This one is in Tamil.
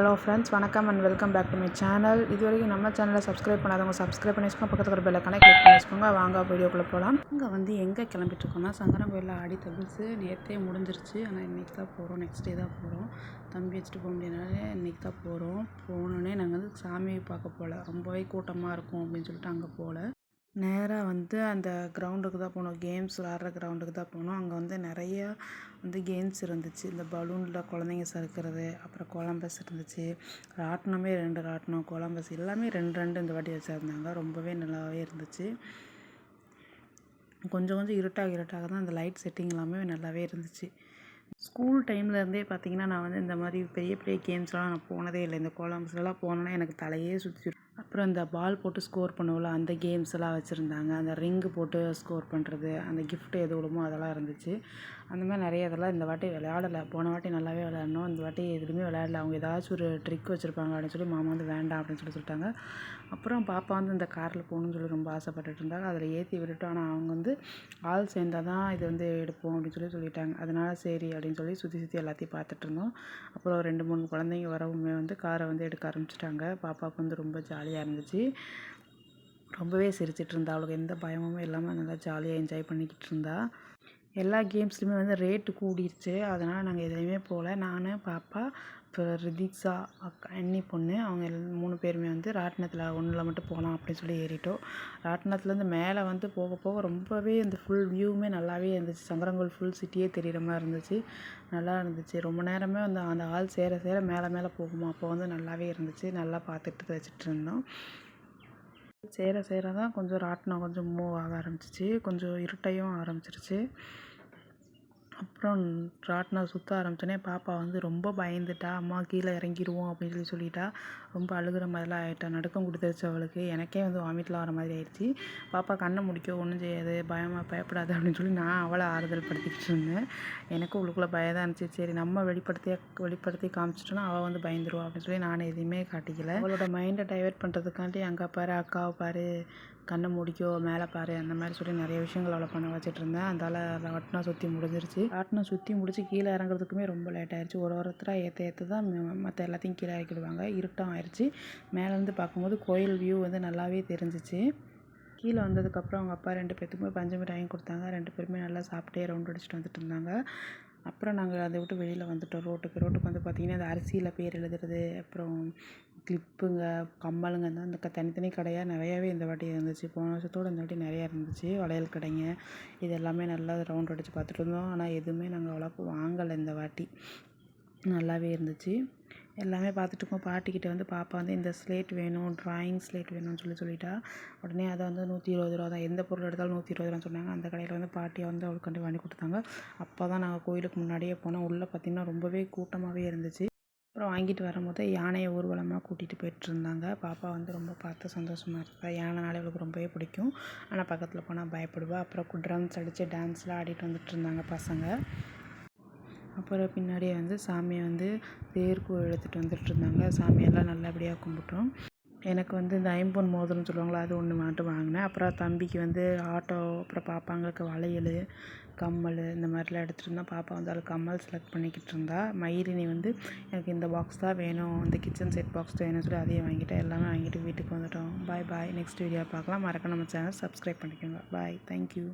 ஹலோ ஃப்ரெண்ட்ஸ் வணக்கம் and welcome back to my channel இது வரைக்கும் நம்ம சேனலை சப்ஸ்கிரைப் பண்ணாதவங்க சப்ஸ்கிரைப் பண்ணி வச்சுக்கோங்க. பக்கத்தில் ஒரு பெல்லைக்கான கிளிக் பண்ணி வச்சுக்கோங்க. வாங்க வீடியோக்குள்ளே போகலாம் இங்கே வந்து எங்கே கிளம்பிட்டு இருக்கோம்னா சங்கரன் கோயிலில் ஆடி தபிள்ஸு நேற்றே முடிஞ்சிருச்சு. ஆனால் இன்றைக்கி தான் போகிறோம் நெக்ஸ்ட் டே தான் போகிறோம் தம்பி வச்சுட்டு போக முடியாதனால இன்றைக்கி தான் போகிறோம் போனோடனே நாங்கள் வந்து சாமியை பார்க்க போகல ரொம்பவே கூட்டமாக இருக்கும் அப்படின்னு சொல்லிட்டு அங்கே போகல நேராக வந்து அந்த கிரவுண்டுக்கு தான் போனோம். கேம்ஸ் விளாட்ற கிரவுண்டுக்கு தான் போனோம். அங்கே வந்து நிறையா வந்து கேம்ஸ் இருந்துச்சு. இந்த பலூனில் குழந்தைங்க சறுக்கிறது அப்புறம் கொலம்பஸ் இருந்துச்சு. ராட்டினமே ரெண்டு ராட்டினம் கொலம்பஸ் எல்லாமே ரெண்டு ரெண்டு இந்த வாட்டி வச்சுருந்தாங்க. ரொம்பவே நல்லாவே இருந்துச்சு. கொஞ்சம் கொஞ்சம் இருட்டாக இருட்டாக தான் அந்த லைட் செட்டிங் எல்லாமே நல்லாவே இருந்துச்சு. ஸ்கூல் டைம்லேருந்தே பார்த்திங்கன்னா பார்த்தீங்கன்னா நான் வந்து இந்த மாதிரி பெரிய பெரிய கேம்ஸ்லாம் நான் போனதே இல்லை. இந்த கோலம்ஸ்லாம் போனோன்னா எனக்கு தலையே சுற்றி அப்புறம் இந்த பால் போட்டு ஸ்கோர் பண்ணுவோம்ல அந்த கேம்ஸ் எல்லாம் வச்சுருந்தாங்க. அந்த ரிங்கு போட்டு ஸ்கோர் பண்ணுறது அந்த கிஃப்ட் எது விடுமோ அதெல்லாம் இருந்துச்சு. அந்த மாதிரி நிறைய இதெல்லாம் இந்த வாட்டி விளையாடலை. போன வாட்டி நல்லாவே விளையாடணும் இந்த வாட்டி எதுவுமே விளையாடல. அவங்க ஏதாச்சும் ஒரு ட்ரிக் வச்சுருப்பாங்க அப்படின்னு சொல்லி மாமா வந்து வேண்டாம் அப்படின்னு சொல்லி சொல்லிட்டாங்க. அப்புறம் பாப்பா வந்து இந்த காரில் போகணுன்னு சொல்லி ரொம்ப ஆசைப்பட்டுட்டு இருந்தாங்க. அதில் ஏற்றி விட்டுட்டோம் ஆனால் அவங்க வந்து ஆள் சேர்ந்தால் தான் இது வந்து எடுப்போம் அப்படின்னு சொல்லி சொல்லிட்டாங்க. அதனால் சரி அப்படின்னு சொல்லி சுற்றி சுற்றி எல்லாத்தையும் பார்த்துட்டு இருந்தோம். அப்புறம் ரெண்டு மூணு குழந்தைங்க வரவுமே வந்து காரை வந்து எடுக்க ஆரம்பிச்சிட்டாங்க. பாப்பாவுக்கு வந்து ரொம்ப ஜாலியாக இருந்துச்சு. ரொம்பவே சிரிச்சிட்டு இருந்தா அவளுக்கு எந்த பயமும் இல்லாமல் நல்லா ஜாலியாக என்ஜாய் பண்ணிக்கிட்டு இருந்தா. எல்லா கேம்ஸ்லையுமே வந்து ரேட்டு கூடிருச்சு. அதனால் நாங்கள் எதுலேயுமே போகல நான் பாப்பா இப்போ ரிதிக்ஸா அக்கா அண்ணி பொண்ணு அவங்க எல் மூணு பேருமே வந்து ராட்டினத்தில் ஒன்றில் மட்டும் போகலாம் அப்படின்னு சொல்லி ஏறிட்டோம். ராட்டினத்துலேருந்து மேலே வந்து போக போக ரொம்பவே அந்த ஃபுல் வியூவுமே நல்லாவே இருந்துச்சு. சங்கரங்கோல் ஃபுல் சிட்டியே தெரிகிற மாதிரி இருந்துச்சு. நல்லா இருந்துச்சு. ரொம்ப நேரமே வந்து அந்த ஆள் சேர சேர மேலே மேலே போகுமா? அப்போ வந்து நல்லாவே இருந்துச்சு. நல்லா பார்த்துட்டு வச்சுட்டு இருந்தோம். சேர சேர தான் கொஞ்சம் ராட்டினம் கொஞ்சம் மூவ் ஆக ஆரம்பிச்சிச்சு. கொஞ்சம் இருட்டையும் ஆரம்பிச்சிருச்சு. அப்புறம் ராட்டினம் சுற்ற ஆரம்பிச்சோடனே பாப்பா வந்து ரொம்ப பயந்துட்டா அம்மா கீழே இறங்கிடுவோம் அப்படின்னு சொல்லி சொல்லிட்டா. ரொம்ப அழுகிற மாதிரிலாம் ஆகிட்டா நடுக்கம் கொடுத்துருச்சு அவளுக்கு. எனக்கே வந்து வாமிட்லாம் வர மாதிரி ஆயிடுச்சு. பாப்பா கண்ணை முடிக்க ஒன்றும் செய்யாது பயமாக பயப்படாது அப்படின்னு சொல்லி நான் அவளை ஆறுதல் படுத்திக்கிட்டு இருந்தேன். எனக்கும் உள்ளுக்குள்ளே பயம் தான் இருந்துச்சு. சரி நம்ம வெளிப்படுத்திய வெளிப்படுத்தி காமிச்சிட்டோன்னா அவள் வந்து பயந்துருவா அப்படின்னு சொல்லி நான் எதையுமே காட்டிக்கல. அவளோட மைண்டை டைவெர்ட் பண்ணுறதுக்காண்டி அங்கே பாரு அக்காவை பாரு கண்ணை முடிக்கோ மேலே பாரு அந்த மாதிரி சொல்லி நிறைய விஷயங்கள் அவளை பண்ண வச்சுட்டு இருந்தேன். அதால் ராட்டினம் சுற்றி முடிஞ்சிருச்சு. ராட்டினம் சுற்றி முடிச்சு கீழே இறங்குறதுக்குமே ரொம்ப லேட் ஆயிடுச்சு ஒரு ஒருத்தராக ஏற்ற ஏற்ற தான் மற்ற எல்லாத்தையும் கீழே இறக்கிடுவாங்க. இருட்டம் ஆயிடுச்சு மேலேருந்து பார்க்கும்போது கோயில் வியூ வந்து நல்லாவே தெரிஞ்சிச்சு. கீழே வந்ததுக்கப்புறம் அவங்க அப்பா ரெண்டு பேர்த்துக்குமே பஞ்சு வாங்கி கொடுத்தாங்க. ரெண்டு பேருமே நல்லா சாப்பிட்டே ரவுண்ட் அடிச்சுட்டு வந்துட்டு இருந்தாங்க. அப்புறம் நாங்கள் அதை விட்டு வெளியில் வந்துட்டோம். ரோட்டுக்கு ரோட்டுக்கு வந்து பார்த்திங்கன்னா அந்த அரிசியில் பேர் எழுதுறது அப்புறம் கிளிப்புங்க கம்மலுங்க இந்த அந்த தனித்தனி கடையாக நிறையாவே இந்த வாட்டி இருந்துச்சு. போன வருஷத்தோடு இந்த வாட்டி நிறையா இருந்துச்சு. வளையல் கடைங்க இது எல்லாமே நல்லா ரவுண்ட் அடித்து பார்த்துட்டு இருந்தோம். ஆனால் எதுவுமே நாங்கள் அவ்வளோக்கு வாங்கலை இந்த வாட்டி. நல்லாவே இருந்துச்சு. எல்லாமே பார்த்துட்டு இருக்கோம். பாட்டிக்கிட்ட வந்து பாப்பா வந்து இந்த ஸ்லேட் வேணும் ட்ராயிங் ஸ்லேட் வேணும்னு சொல்லி சொல்லிட்டா. உடனே அதை வந்து நூற்றி இருபது ரூபா தான். எந்த பொருள் எடுத்தாலும் நூற்றி இருபது ரூபான்னு சொன்னாங்க. அந்த கடையில் வந்து பாட்டியை வந்து அவளுக்கு வாங்கி கொடுத்தாங்க அப்போ தான் நாங்கள் கோயிலுக்கு முன்னாடியே போனோம். உள்ளே பார்த்திங்கன்னா ரொம்பவே கூட்டமாகவே இருந்துச்சு. அப்புறம் வாங்கிட்டு வரும்போது யானையை ஊர்வலமாக கூட்டிகிட்டு போயிட்டுருந்தாங்க பாப்பா வந்து ரொம்ப பார்த்து சந்தோஷமாக இருக்கா. யானைனாலே அவளுக்கு ரொம்பவே பிடிக்கும். ஆனால் பக்கத்தில் போனால் பயப்படுவா. அப்புறம் ட்ரம்ஸ் அடித்து டான்ஸ்லாம் ஆடிட்டு வந்துட்டு இருந்தாங்க பசங்க. அப்புறம் பின்னாடியே வந்து சாமியை வந்து தேர்க்கு எடுத்துகிட்டு வந்துட்டு இருந்தாங்க. சாமியெல்லாம் நல்லபடியாக கும்பிட்டோம். எனக்கு வந்து இந்த ஐம்பொன் மோதிரம்னு சொல்லுவாங்களா அது ஒன்று மட்டும் வாங்கினேன். அப்புறம் தம்பிக்கு வந்து ஆட்டோ அப்புறம் பாப்பாங்களுக்கு வளையல் கம்மல் இந்த மாதிரிலாம் எடுத்துகிட்டு இருந்தேன் பாப்பா வந்து அதில் கம்மல் செலக்ட் பண்ணிக்கிட்டு இருந்தா. மயிரினி வந்து எனக்கு இந்த பாக்ஸ் தான் வேணும் இந்த கிச்சன் செட் பாக்ஸ் தான் வேணும்னு சொல்லி அதையும் வாங்கிட்டேன். எல்லாமே வாங்கிட்டு வீட்டுக்கு வந்துட்டோம். பாய் பாய் நெக்ஸ்ட் வீடியோ பார்க்கலாம். மறக்க நம்ம சேனல் சப்ஸ்கிரைப் பண்ணிக்கோங்க. Bye thank you